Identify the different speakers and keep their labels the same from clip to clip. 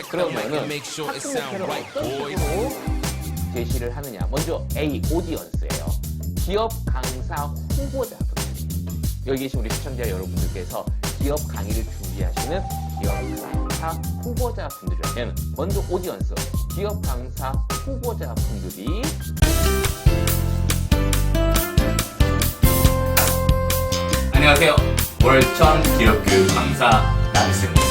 Speaker 1: 그러면은
Speaker 2: and make sure it
Speaker 1: 학습
Speaker 2: sound
Speaker 1: 목표를
Speaker 2: right,
Speaker 1: 어떤. 식으로 제시를 하느냐. 먼저 A, 오디언스예요. 기업 강사 후보자분들. 여기 계신 우리 시청자 여러분들께서 기업 강의를 준비하시는 기업 강사 후보자 분들이라면 먼저 오디언스, 기업 강사 후보자 분들이
Speaker 3: 안녕하세요. 월천 기업교육 강사 나비쌤입니다.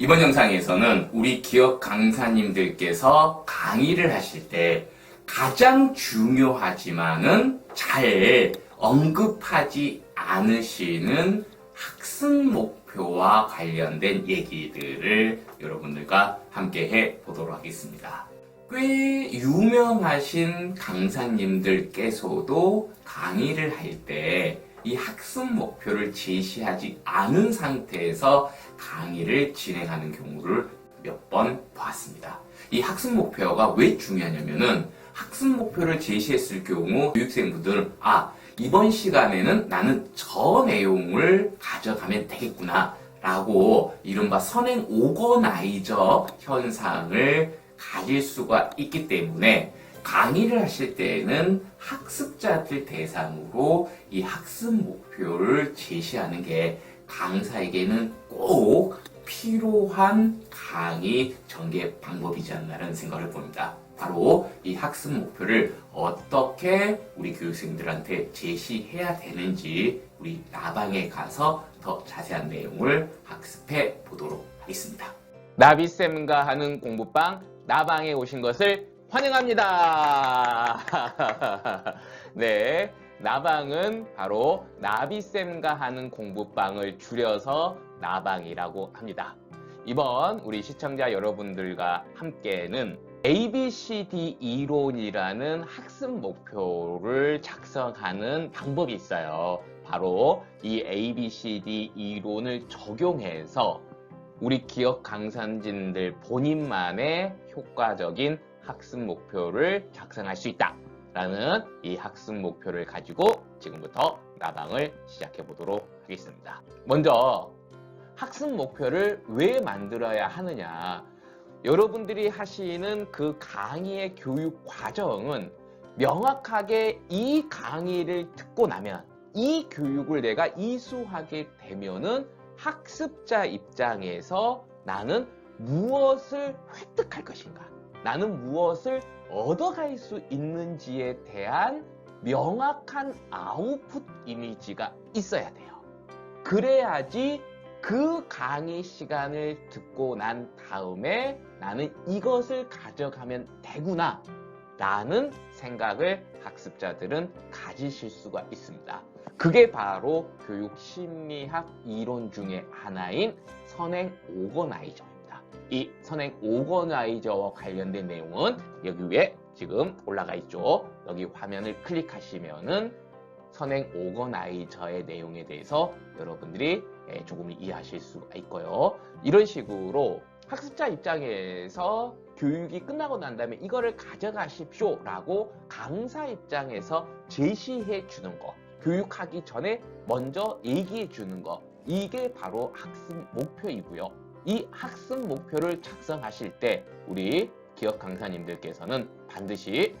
Speaker 3: 이번 영상에서는 우리 기업 강사님들께서 강의를 하실 때 가장 중요하지만은 잘 언급하지 않으시는 학습 목표와 관련된 얘기들을 여러분들과 함께 해 보도록 하겠습니다. 꽤 유명하신 강사님들께서도 강의를 할때 이 학습 목표를 제시하지 않은 상태에서 강의를 진행하는 경우를 몇번 보았습니다. 이 학습 목표가 왜 중요하냐면은 학습 목표를 제시했을 경우 교육생분들은 아, 이번 시간에는 나는 저 내용을 가져가면 되겠구나. 라고 이른바 선행 오거나이저 현상을 가질 수가 있기 때문에 강의를 하실 때에는 학습자들 대상으로 이 학습 목표를 제시하는 게 강사에게는 꼭 필요한 강의 전개 방법이지 않나라는 생각을 봅니다. 바로 이 학습 목표를 어떻게 우리 교육생들한테 제시해야 되는지 우리 나방에 가서 더 자세한 내용을 학습해 보도록 하겠습니다.
Speaker 1: 나비쌤과 하는 공부방 나방에 오신 것을 환영합니다. 네. 나방은 바로 나비쌤과 하는 공부방을 줄여서 나방이라고 합니다. 이번 우리 시청자 여러분들과 함께는 ABCD 이론이라는 학습 목표를 작성하는 방법이 있어요. 바로 이 ABCD 이론을 적용해서 우리 기업 강사진들 본인만의 효과적인 학습 목표를 작성할 수 있다. 라는 이 학습 목표를 가지고 지금부터 나방을 시작해 보도록 하겠습니다. 먼저 학습 목표를 왜 만들어야 하느냐. 여러분들이 하시는 그 강의의 교육 과정은 명확하게 이 강의를 듣고 나면 이 교육을 내가 이수하게 되면은 학습자 입장에서 나는 무엇을 획득할 것인가? 나는 무엇을 얻어갈 수 있는지에 대한 명확한 아웃풋 이미지가 있어야 돼요. 그래야지 그 강의 시간을 듣고 난 다음에 나는 이것을 가져가면 되구나 라는 생각을 학습자들은 가지실 수가 있습니다. 그게 바로 교육 심리학 이론 중에 하나인 선행 오거나이저입니다. 이 선행 오거나이저와 관련된 내용은 여기 위에 지금 올라가 있죠. 여기 화면을 클릭하시면은 선행 오거나이저의 내용에 대해서 여러분들이 예, 조금 이해하실 수가 있고요. 이런 식으로 학습자 입장에서 교육이 끝나고 난 다음에 이거를 가져가십시오 라고 강사 입장에서 제시해 주는 거 교육하기 전에 먼저 얘기해 주는 거 이게 바로 학습 목표이고요. 이 학습 목표를 작성하실 때 우리 기업 강사님들께서는 반드시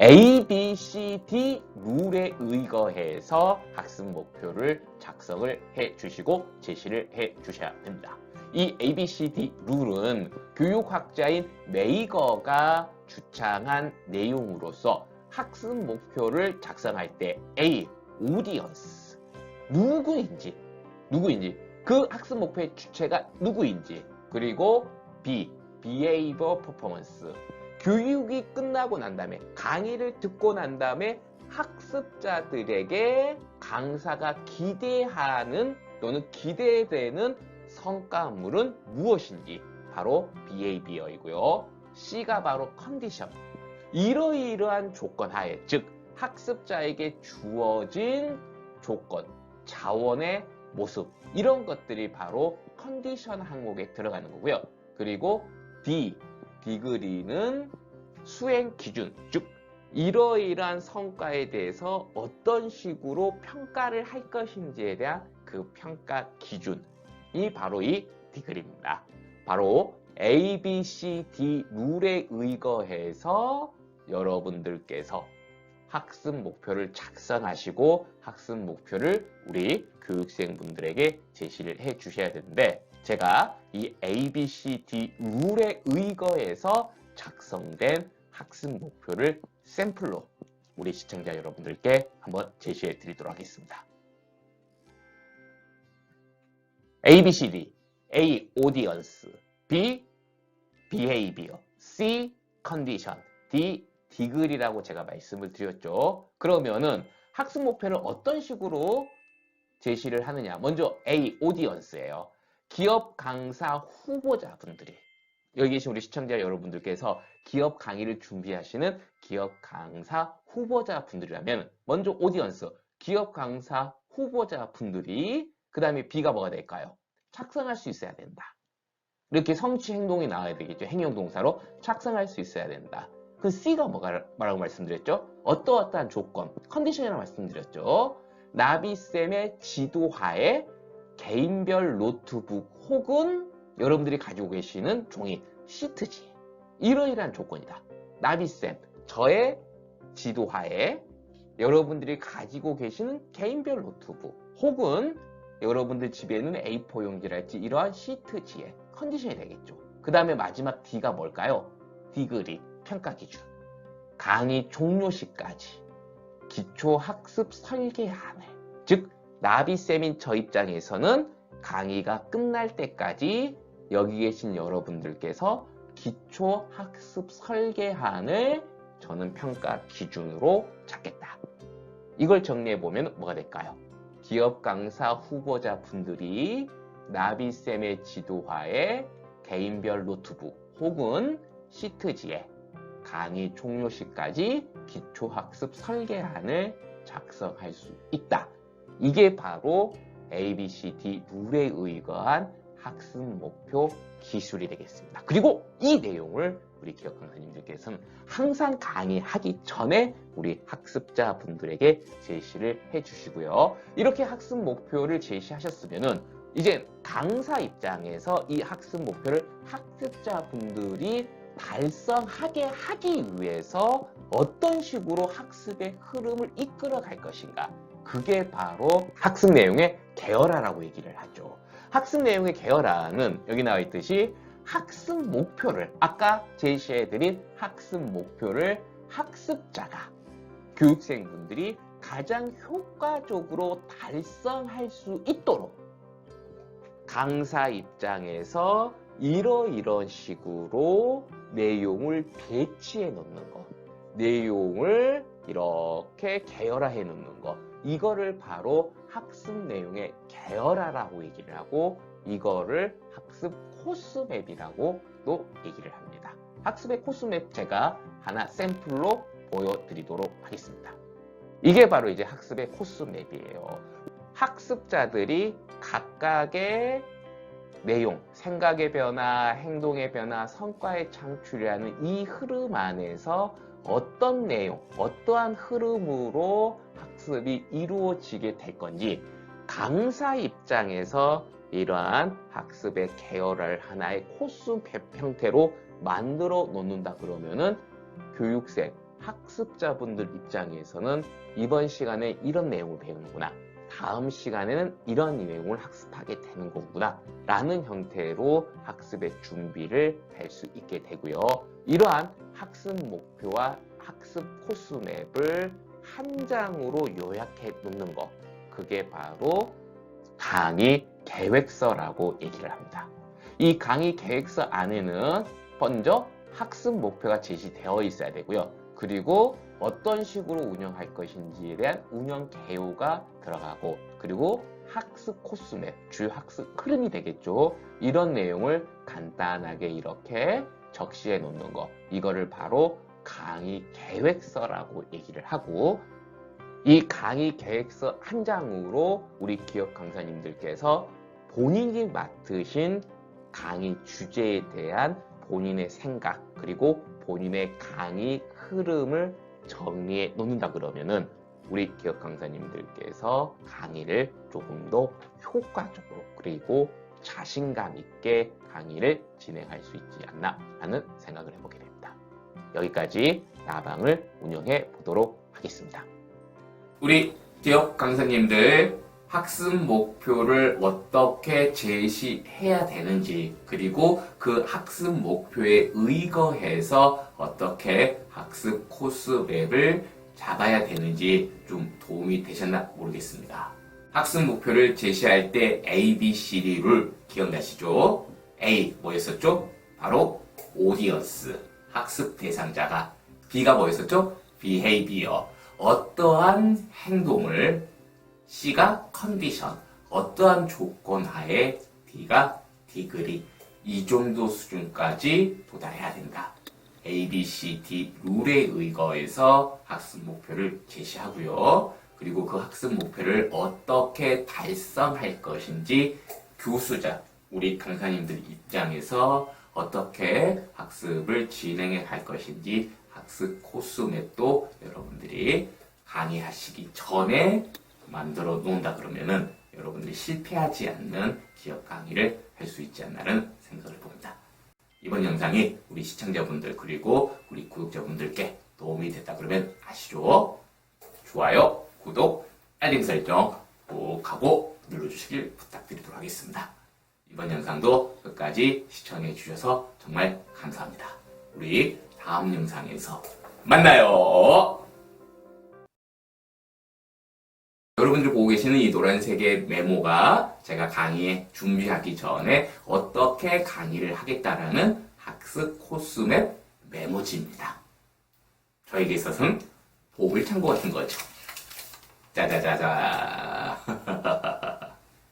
Speaker 1: A, B, C, D 룰에 의거해서 학습 목표를 작성을 해 주시고 제시를 해 주셔야 됩니다. 이 A, B, C, D 룰은 교육학자인 메이거가 주창한 내용으로서 학습 목표를 작성할 때 A, 오디언스 누구인지 누구인지 그 학습 목표의 주체가 누구인지 그리고 B, behavior performance 교육이 끝나고 난 다음에 강의를 듣고 난 다음에 학습자들에게 강사가 기대하는 또는 기대되는 성과물은 무엇인지 바로 behavior이고요. C가 바로 컨디션. 이러이러한 조건 하에 즉 학습자에게 주어진 조건, 자원의 모습 이런 것들이 바로 컨디션 항목에 들어가는 거고요. 그리고 D, 디그리는 수행 기준, 즉 이러이러한 성과에 대해서 어떤 식으로 평가를 할 것인지에 대한 그 평가 기준이 바로 이 디그리입니다. 바로 A, B, C, D 룰에 의거해서 여러분들께서 학습 목표를 작성하시고 학습 목표를 우리 교육생분들에게 제시를 해 주셔야 되는데 제가 이 A, B, C, D 룰에 의거해서 작성된 학습 목표를 샘플로 우리 시청자 여러분들께 한번 제시해 드리도록 하겠습니다. A, B, C, D A. audience B. behavior C. condition D. 디글이라고 제가 말씀을 드렸죠. 그러면은 학습 목표를 어떤 식으로 제시를 하느냐. 먼저 A. audience예요. 기업 강사 후보자분들이 여기 계신 우리 시청자 여러분들께서 기업 강의를 준비하시는 기업 강사 후보자분들이라면 먼저 오디언스 기업 강사 후보자분들이 그 다음에 B가 뭐가 될까요? 착성할 수 있어야 된다. 이렇게 성취 행동이 나와야 되겠죠. 행용 동사로 착성할 수 있어야 된다. 그 C가 뭐라고 말씀드렸죠? 어떠어떠한 조건, 컨디션이라고 말씀드렸죠. 나비쌤의 지도하에 개인별 노트북 혹은 여러분들이 가지고 계시는 종이 시트지. 이러이러한 조건이다. 나비쌤, 저의 지도하에 여러분들이 가지고 계시는 개인별 노트북 혹은 여러분들 집에는 A4 용지랄지 이러한 시트지의 컨디션이 되겠죠. 그 다음에 마지막 D가 뭘까요? 디그리, 평가 기준. 강의 종료 시까지 기초 학습 설계안을 즉 나비쌤인 저 입장에서는 강의가 끝날 때까지 여기 계신 여러분들께서 기초 학습 설계안을 저는 평가 기준으로 잡겠다. 이걸 정리해 보면 뭐가 될까요? 기업 강사 후보자 분들이 나비쌤의 지도하에 개인별 노트북 혹은 시트지에 강의 종료 시까지 기초학습 설계안을 작성할 수 있다. 이게 바로 ABCD 룰에 의거한 학습 목표 기술이 되겠습니다. 그리고 이 내용을 우리 기업 강사님들께서는 항상 강의하기 전에 우리 학습자 분들에게 제시를 해 주시고요. 이렇게 학습 목표를 제시하셨으면은 이제 강사 입장에서 이 학습 목표를 학습자 분들이 달성하게 하기 위해서 어떤 식으로 학습의 흐름을 이끌어 갈 것인가. 그게 바로 학습 내용의 계열화라고 얘기를 하죠. 학습 내용의 계열화는 여기 나와 있듯이 학습 목표를 아까 제시해드린 학습 목표를 학습자가 교육생분들이 가장 효과적으로 달성할 수 있도록 강사 입장에서 이러이런 식으로 내용을 배치해 놓는 것, 내용을 이렇게 계열화해 놓는 것, 이거를 바로 학습 내용의 계열화라고 얘기를 하고 이거를 학습 코스맵이라고 또 얘기를 합니다. 학습의 코스맵 제가 하나 샘플로 보여드리도록 하겠습니다. 이게 바로 이제 학습의 코스맵이에요. 학습자들이 각각의 내용, 생각의 변화, 행동의 변화, 성과의 창출이라는 이 흐름 안에서 어떤 내용, 어떠한 흐름으로 학습이 이루어지게 될 건지 강사 입장에서 이러한 학습의 계열을 하나의 코스 형태로 만들어 놓는다 그러면은 교육생, 학습자분들 입장에서는 이번 시간에 이런 내용을 배우는구나. 다음 시간에는 이런 내용을 학습하게 되는 거구나. 라는 형태로 학습의 준비를 할 수 있게 되고요. 이러한 학습 목표와 학습 코스 맵을 한 장으로 요약해 놓는 것. 그게 바로 강의 계획서라고 얘기를 합니다. 이 강의 계획서 안에는 먼저 학습 목표가 제시되어 있어야 되고요. 그리고 어떤 식으로 운영할 것인지에 대한 운영 개요가 들어가고 그리고 학습 코스맵, 주요 학습 흐름이 되겠죠. 이런 내용을 간단하게 이렇게 적시해 놓는 거. 이거를 바로 강의 계획서라고 얘기를 하고 이 강의 계획서 한 장으로 우리 기업 강사님들께서 본인이 맡으신 강의 주제에 대한 본인의 생각 그리고 본인의 강의 흐름을 정리해 놓는다 그러면은 우리 기업 강사님들께서 강의를 조금 더 효과적으로 그리고
Speaker 4: 자신감 있게 강의를 진행할 수 있지 않나라는 생각을 해보게 됩니다. 여기까지 나방을 운영해 보도록 하겠습니다.
Speaker 1: 우리 지역 강사님들 학습 목표를 어떻게 제시해야 되는지 그리고 그 학습 목표에 의거해서 어떻게 학습 코스 맵을 잡아야 되는지 좀 도움이 되셨나 모르겠습니다. 학습 목표를 제시할 때 A, B, C, D 룰 기억나시죠? A 뭐였었죠? 바로 오디언스 학습 대상자가 B가 뭐였었죠? behavior 어떠한 행동을 C가 컨디션 어떠한 조건 하에 D가 디그리 이 정도 수준까지 도달해야 된다. A, B, C, D 룰에 의거해서 학습 목표를 제시하고요. 그리고 그 학습 목표를 어떻게 달성할 것인지 교수자, 우리 강사님들 입장에서 어떻게 학습을 진행해 갈 것인지 학습 코스 맵도 여러분들이 강의하시기 전에 만들어 놓는다 그러면은 여러분들이 실패하지 않는 기업 강의를 할 수 있지 않나는 생각을 봅니다. 이번 영상이 우리 시청자분들 그리고 우리 구독자분들께 도움이 됐다 그러면 아시죠? 좋아요, 구독, 알림 설정 꼭 하고 눌러주시길 부탁드리도록 하겠습니다. 이번 영상도 끝까지 시청해 주셔서 정말 감사합니다. 우리 다음 영상에서 만나요. 여러분들 보고 계시는 이 노란색의 메모가 제가 강의에 준비하기 전에 어떻게 강의를 하겠다라는 학습 코스맵 메모지입니다. 저에게 있어서는 보물 창고 같은 거죠. 짜자자자.